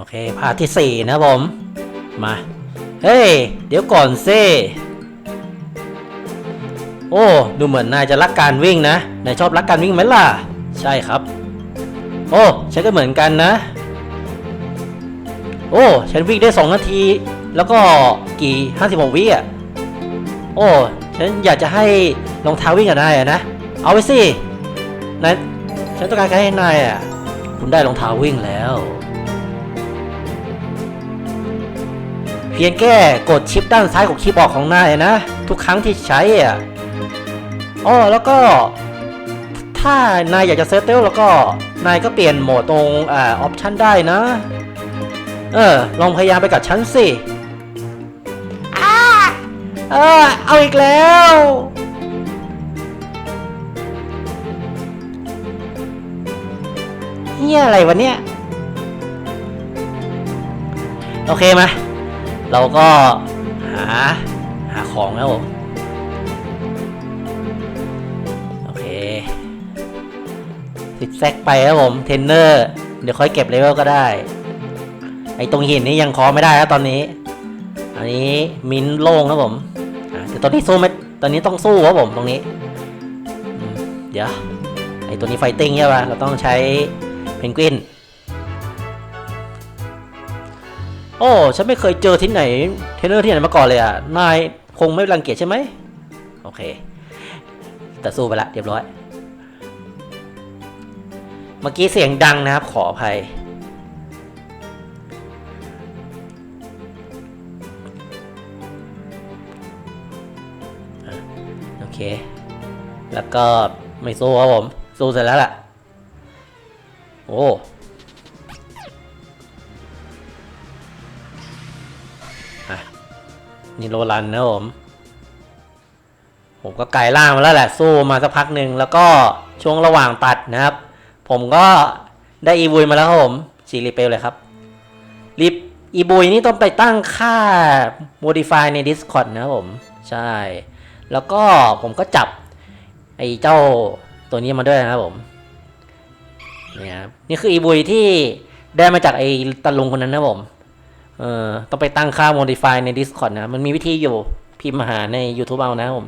โอเคพาร์ทที่สี่นะผม มา เฮ้ย เดี๋ยวก่อนเซ่โอ้ ดูเหมือนนายจะรักการวิ่งนะ นายชอบรักการวิ่งไหมล่ะ ใช่ครับ โอ้ฉันก็เหมือนกันนะ โอ้ ฉันวิ่งได้ 2 นาที แล้วก็กี่56วิอะ โอ้ ฉันอยากจะให้รองเท้าวิ่งกับนายอะนะ เอาไปสินายฉันต้องการให้นายอะ คุณได้รองเท้าวิ่งแล้ว พียงแค่กดชิปด้านซ้ายของคีย์บอร์ดของนายนะ ทุกครั้งที่ใช้อะอ๋อแล้วก็ ถ้านายอยากจะเซตเตลแล้วก็นายก็เปลี่ยนโหมดตรงอ่าออปชันได้นะ เออ ลองพยายามไปกับฉันสิอ้าเออเอาอีกแล้วเฮียอะไรวะเนี่ย โอเคไหม เราก็หาหาของแล้วผมโอเคติดแซกไปครับผมเทรนเนอร์ เดี๋ยวค่อยเก็บเลเวลก็ได้ ไอตรงหินนี่ยังคอไม่ได้แล้วตอนนี้ อันนี้มินโล่งครับผมแต่ตอนนี้สู้ไม่ตอนนี้ต้องสู้ครับผมตรงนี้ เดี๋ยวไอตัวนี้ไฟติ้งใช่ป่ะเราต้องใช้เพนกวิน โอ้ฉันไม่เคยเจอที่ไหนเทรนเนอร์ที่ไหนมาก่อนเลยอะ นายคงไม่รังเกียจใช่ไหม โอเค แต่สู้ไปละเรียบร้อย เมื่อกี้เสียงดังนะครับ ขออภัย โอเค แล้วก็ไม่สู้ครับผม สู้เสร็จแล้วล่ะ โอ้ อะนี่โรลันนะผม ผมก็ไกลล่างมาแล้วแหละ สู้มาสักพักหนึ่งแล้วก็ช่วงระหว่างตัดนะครับ ผมก็ได้อีบุยมาแล้วครับผมจีรีเปลเลยครับรีบอีบุยนี่ต้องไปตั้งค่า modify ใน Discord นะครับผม ใช่ แล้วก็ผมก็จับ ไอ้เจ้าตัวนี้มาด้วยนะครับผมเนี่ยครับนี่คืออีบุยที่ได้มาจากไอ้ตะลุงคนนั้นนะผม เออต้องไปตั้งค่า modify ใน Discord นะ มันมีวิธีอยู่ พิมพ์มาหาใน YouTube เอานะผม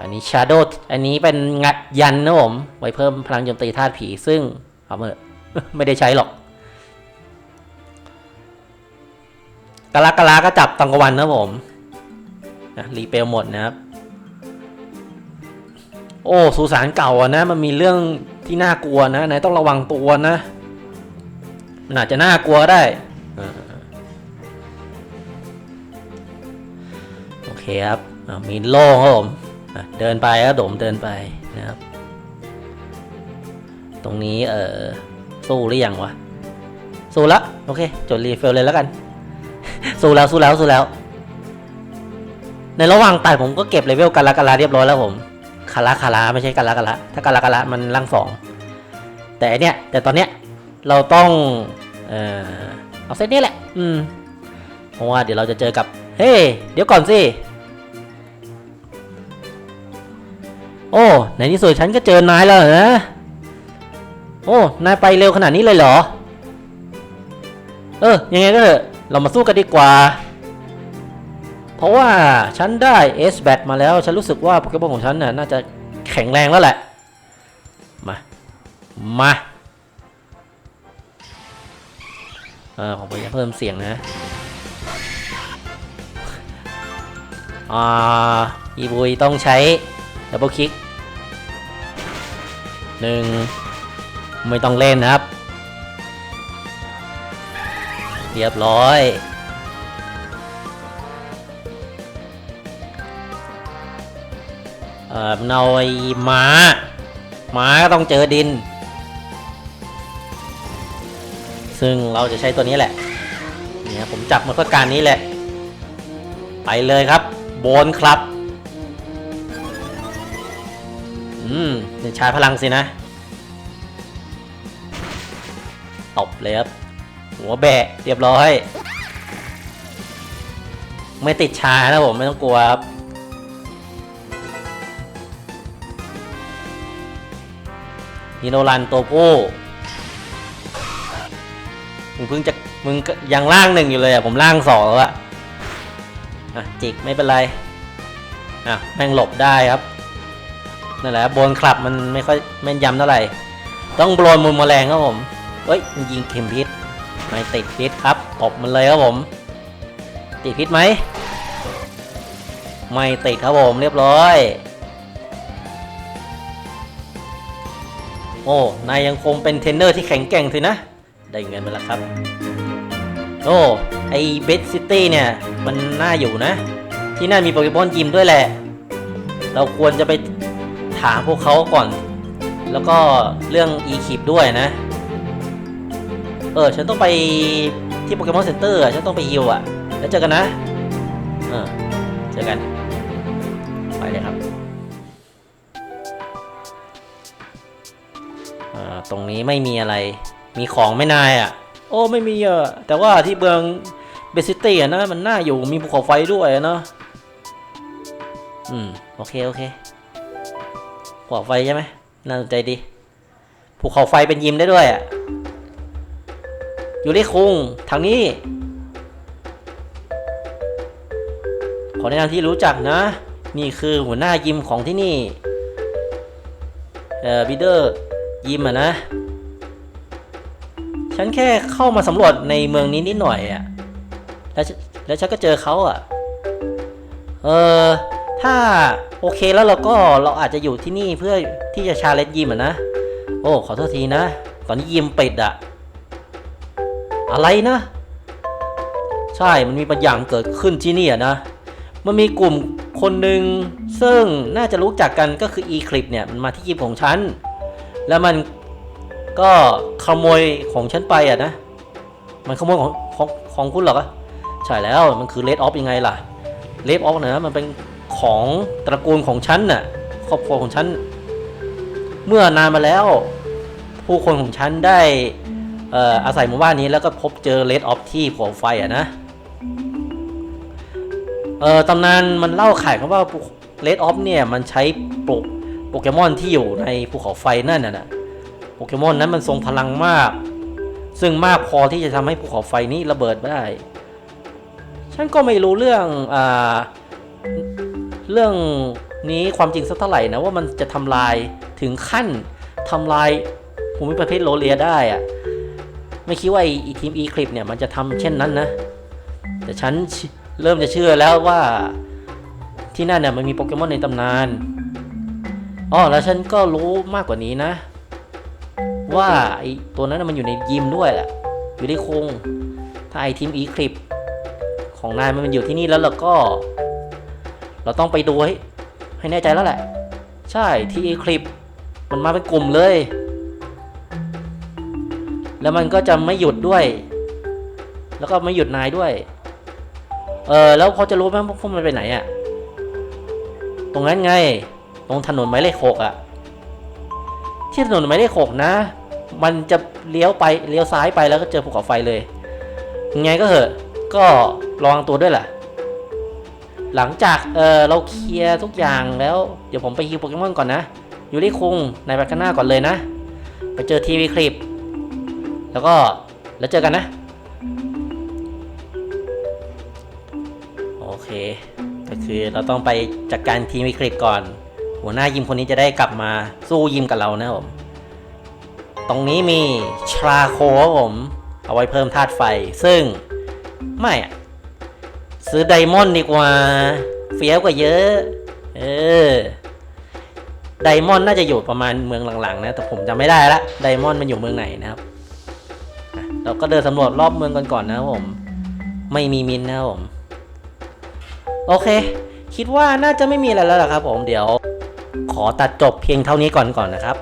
อันนี้ Shadow อันนี้เป็นงัดยันนะผม ไว้เพิ่มพลังโจมตีธาตุผี ซึ่งเอาเมื่อไม่ได้ใช้หรอกกะลากะลาก็จับตอนกวันนะผมอะรีเปลหมดนะครับ โอ้สุสานเก่าอะนะ มันมีเรื่องที่น่ากลัวนะนายต้องระวังตัวนะ มันอาจจะน่ากลัวก็ได้อ่าโอเคครับอ่ามีโล่งครับผมอะเดินไปครับผมเดินไปนะครับ ตรงนี้เออสู้หรือยังวะสู้แล้วโอเคจดรีเฟลเลยแล้วกัน สู้แล้วสู้แล้วสู้แล้ว ในระหว่างตัดผมก็เก็บเลเวลกันละกันละเรียบร้อยแล้วผมคาราคาราไม่ใช่กันละกันละถ้ากันละกันละมันร่างสองแต่อันเนี้ยแต่ตอนเนี้ย เราต้องเออเอาเซตนี้แหละ อืมเพราะว่าเดี๋ยวเราจะเจอกับ เฮ้เดี๋ยวก่อนสิ โอ้ ในที่สุดฉันก็เจอนายแล้วนะ โอ้ นายไปเร็วขนาดนี้เลยเหรอ เออ ยังไงก็เถอะ เรามาสู้กันดีกว่า เพราะว่าฉันได้ S b a t มาแล้ว ฉันรู้สึกว่าโปเกมอนของฉันน่ะน่าจะแข็งแรงแล้วแหละ มา มา ออผมพยายเพิ่มเสียงนะอ่าอีบุยต้องใช้ดับเบิลคลิกหนึ่งไม่ต้องเล่นนะครับ เรียบร้อยเอ่อเนาไอ้ม้าม้าก็ต้องเจอดิน ซึ่งเราจะใช้ตัวนี้แหละเนี่ยผมจับมาเพื่อการนี้แหละ ไปเลยครับ โบนครับ อืมเดี๋ยวชาร์จพลังสินะตบเลยครับ หัวแบะเรียบร้อย ไม่ติดชานะผมไม่ต้องกลัวครับนิโนรันตัวผู้ มึงเพิ่งจะมึงยังล่างหนึ่งอยู่เลยอะผมล่างสองแล้วอะอะจิกไม่เป็นไรอะแม่งหลบได้ครับนั่นแหละโบนคลับมันไม่ค่อยแม่นยำเท่าไหร่ ต้องโบนมุมแมลงครับผมเฮ้ยมันยิงเข็มพิษไม่ติดพิษครับตบมันเลยครับผม ติดพิษไหมไม่ติดครับผมเรียบร้อย โอ้นายยังคงเป็นเทรนเนอร์ที่แข็งแกร่งสินะ ได้เงินมาแล้วครับ โอ้ไอเบสซิตี้เนี่ย มันน่าอยู่นะ ที่น่ามีโปเกมอนยิมด้วยแหละ เราควรจะไปถามพวกเขาก่อน แล้วก็เรื่อง e k i p ด้วยนะ เออ ฉันต้องไปที่โปเกมอนเซ็นเตอร์ฉันต้องไปฮิวอะแล้วเจอกันนะเออเจอกัน ไปเลยครับอ่าตรงนี้ไม่มีอะไร มีของไม่นายอะ โอ้ไม่มีเยอะแต่ว่าที่เบืองเบสซิตี้อะนะมันน่าอยู่มีภูเขาไฟด้วยเนาะอืมโอเคโอเคภูเขาไฟใช่ไหมน่าสนใจดีภูเขาไฟเป็นยิมได้ด้วยอะอยู่ที่คุงทางนี้ ขอแนะนำที่รู้จักนะ นี่คือหัวหน้ายิมของที่นี่ เอ่อบิเดอร์ยิมอะนะ ฉันแค่เข้ามาสำรวจในเมืองนี้นิดหน่อยอะแล้วแล้วฉันก็เจอเขาอะเออ ถ้าโอเคแล้วเราก็เราอาจจะอยู่ที่นี่เพื่อที่จะชาเลนจ์ยิมอะนะ โอ้ ขอโทษทีนะ ตอนนี้ยิมปิดอะอะไรนะ ใช่ มันมีบางอย่างเกิดขึ้นที่นี่อะนะ มันมีกลุ่มคนหนึ่งซึ่งน่าจะรู้จักกันก็คือ e-clip เนี่ยมันมาที่ยิมของฉัน แล้วมัน ก็ขโมยของฉันไปอะนะ มันขโมยของของของคุณหรอใช่แล้วมันคือเลดออฟยังไงล่ะเลดออฟนะมันเป็นของตระกูลของฉันน่ะครอบครัวของฉัน เมื่อนานมาแล้ว ผู้คนของฉันได้เอ่ออาศัยหมู่บ้านนี้แล้วก็พบเจอเลดออฟที่ภูเขาไฟอะนะเอ่อตำนานมันเล่าขายกันว่าเลดออฟเนี่ยมันใช้ปลุกโปเกมอนที่อยู่ในภูเขาไฟนั่นน่ะนะ โปเกมอนนั้นมันทรงพลังมาก ซึ่งมากพอที่จะทำให้ภูเขาไฟนี้ระเบิดได้ ฉันก็ไม่รู้เรื่องอ่าเรื่องนี้ความจริงสักเท่าไหร่นะว่ามันจะทำลายถึงขั้นทำลายภูมิประเทศโรเลียได้อะไม่คิดว่าไอทีม e คลิปเนี่ยมันจะทำเช่นนั้นนะ แต่ฉันเริ่มจะเชื่อแล้วว่าที่นั่นเนี่ยมันมีโปเกมอนในตำนานอ๋อแล้วฉันก็รู้มากกว่านี้นะ ว่าไอตัวนั้นมันอยู่ในยิมด้วยแหละอยู่ในคงถ้าไอทีมอีคลิปของนายมันอยู่ที่นี่แล้วเราก็ เราต้องไปดูให้ให้แน่ใจแล้วแหละ ใช่ที่อีคลิปมันมาเป็นกลุ่มเลย แล้วมันก็จะไม่หยุดด้วย แล้วก็ไม่หยุดนายด้วย เออแล้วเขาจะรู้ไหมพวกมันไปไหนอะ่ะตรงนั้นไง ตรงถนนหมายเลขหกอะ่ะที่ถนนหมายเลขหกนะ มันจะเลี้ยวไปเลี้ยวซ้ายไปแล้วก็เจอภูเขาไฟเลยยังไงก็เหอะก็ระวังตัวด้วยแหละหลังจากเออเราเคลียร์ทุกอย่างแล้วเดี๋ยวผมไปฮิวโปเกมอนก่อนนะอยู่ที่คุงในบัคหน้าก่อนเลยนะ ไปเจอทีวีคลิป แล้วก็แล้วเจอกันนะ โอเค ก็คือเราต้องไปจัดการทีมวิกฤตก่อน หัวหน้ายิมคนนี้จะได้กลับมาสู้ยิมกับเรานะผม ตรงนี้มีชราโคครับผม เอาไว้เพิ่มธาตุไฟ ซึ่งไม่อะซื้อไดมอนด์ดีกว่า เฟี้ยวกว่าเยอะ เออ ไดมอนด์น่าจะอยู่ประมาณเมืองหลังๆ นะ แต่ผมจำไม่ได้ละ ไดมอนด์มันอยู่เมืองไหนนะครับ เราก็เดินสำรวจรอบเมืองกันก่อนนะครับผม ไม่มีมินนะครับผม โอเค คิดว่าน่าจะไม่มีอะไรแล้วล่ะครับ ผม เดี๋ยว ขอตัดจบเพียงเท่านี้ก่อนก่อนนะครับ